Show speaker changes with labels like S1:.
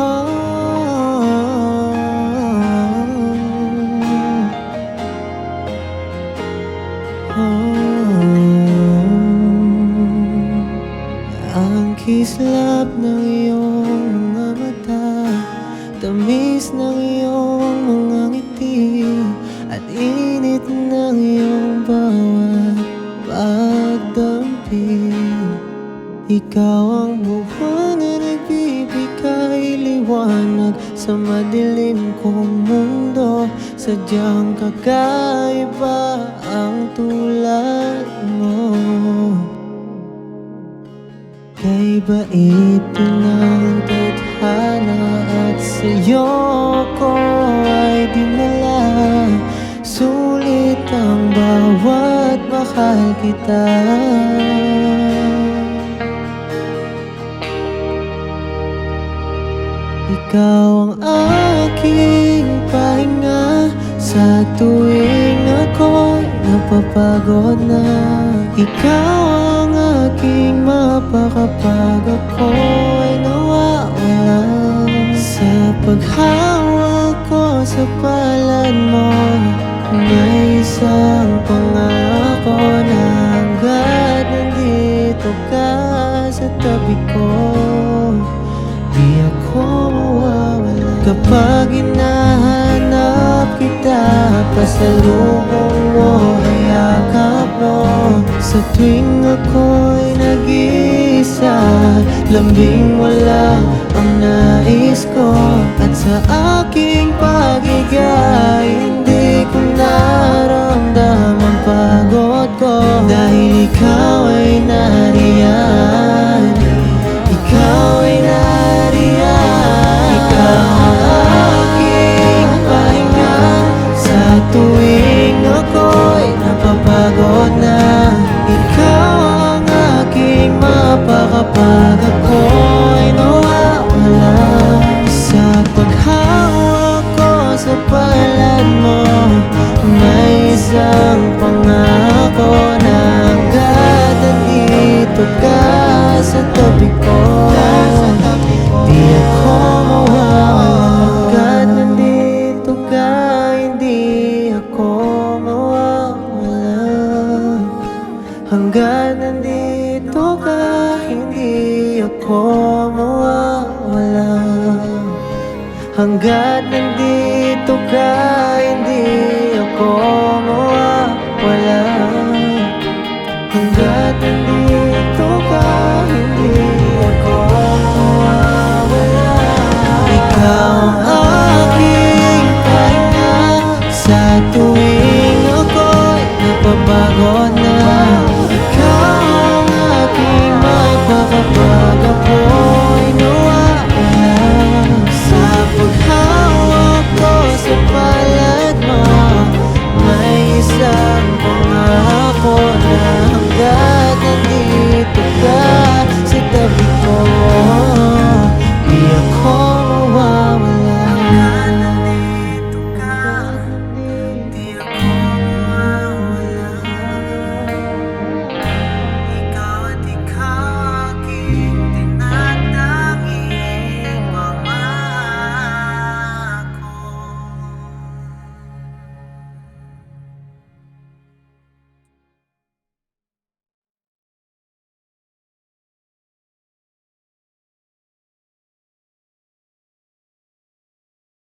S1: Oh, ang kislap ng iyong mga mata Tamis ng iyong mga ngiti At init ng iyong bawat Ikaw ang buhay na nagbibigay liwanag Sa madilim kong mundo Sadyang kakaiba ang tulad mo. Kay bait ng tadhana at sa'yo ko ay dinala. Sulit ang bawat mahal kita Ikaw ang aking pahinga. Sa tuwing ako'y napapagod na Ikaw ang aking mapakapag. Ako'y nawawala Sa paghawak ko sa palad mo May isang pangako na hanggat nandito ka sa tabi ko Kapag hinahanap kita Pasalubong mo, hayakap mo. Sa tuwing ako'y nag-iisa Lambing mo ang nais ko. At sa aking pagigay Hindi ko naramdaman mapakapag ako'y nawawala Sa paghawak ko mo May pangako na hanggat nandito ka sa Di ako mawawala. Hanggat nandito ka Hindi ako mawawala. Hanggat ko mawawala. Hanggat nandito ka, hindi ako mawawala. Hanggat nandito ka, hindi ako mawawala. Ikaw ang aking panya Sa tuwing ako'y napabago